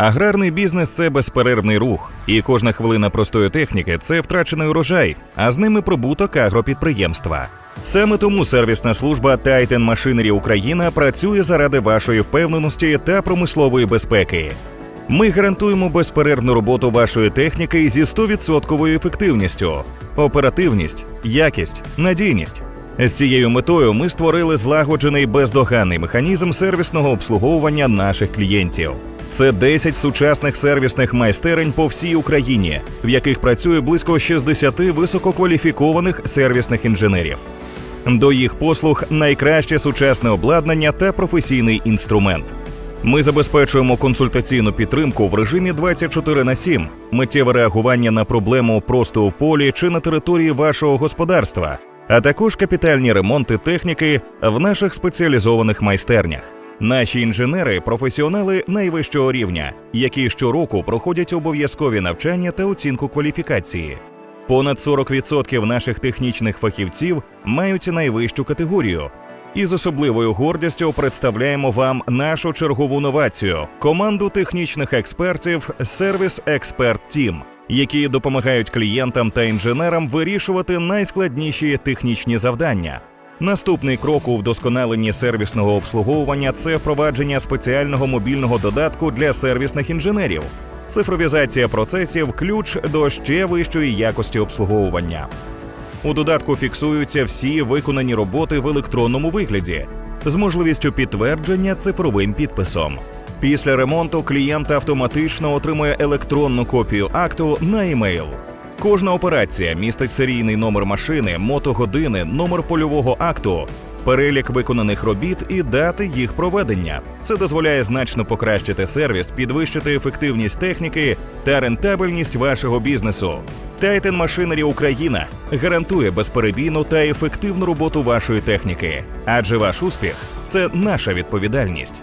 Аграрний бізнес це безперервний рух, і кожна хвилина простої техніки це втрачений урожай, а з ними прибуток агропідприємства. Саме тому сервісна служба Titan Machinery Україна працює заради вашої впевненості та промислової безпеки. Ми гарантуємо безперервну роботу вашої техніки зі 100% ефективністю, оперативність, якість, надійність. З цією метою ми створили злагоджений бездоганний механізм сервісного обслуговування наших клієнтів. Це 10 сучасних сервісних майстерень по всій Україні, в яких працює близько 60 висококваліфікованих сервісних інженерів. До їх послуг найкраще сучасне обладнання та професійний інструмент. Ми забезпечуємо консультаційну підтримку в режимі 24 на 7, миттєве реагування на проблему просто в полі чи на території вашого господарства, а також капітальні ремонти техніки в наших спеціалізованих майстернях. Наші інженери професіонали найвищого рівня, які щороку проходять обов'язкові навчання та оцінку кваліфікації. Понад 40% наших технічних фахівців мають найвищу категорію. І з особливою гордістю представляємо вам нашу чергову новацію команду технічних експертів Service Expert Team, які допомагають клієнтам та інженерам вирішувати найскладніші технічні завдання. Наступний крок у вдосконаленні сервісного обслуговування це впровадження спеціального мобільного додатку для сервісних інженерів. Цифровізація процесів ключ до ще вищої якості обслуговування. У додатку фіксуються всі виконані роботи в електронному вигляді з можливістю підтвердження цифровим підписом. Після ремонту клієнт автоматично отримує електронну копію акту на емейл. Кожна операція містить серійний номер машини, мотогодини, номер польового акту, перелік виконаних робіт і дати їх проведення. Це дозволяє значно покращити сервіс, підвищити ефективність техніки та рентабельність вашого бізнесу. Titan Machinery Україна гарантує безперебійну та ефективну роботу вашої техніки, адже ваш успіх це наша відповідальність.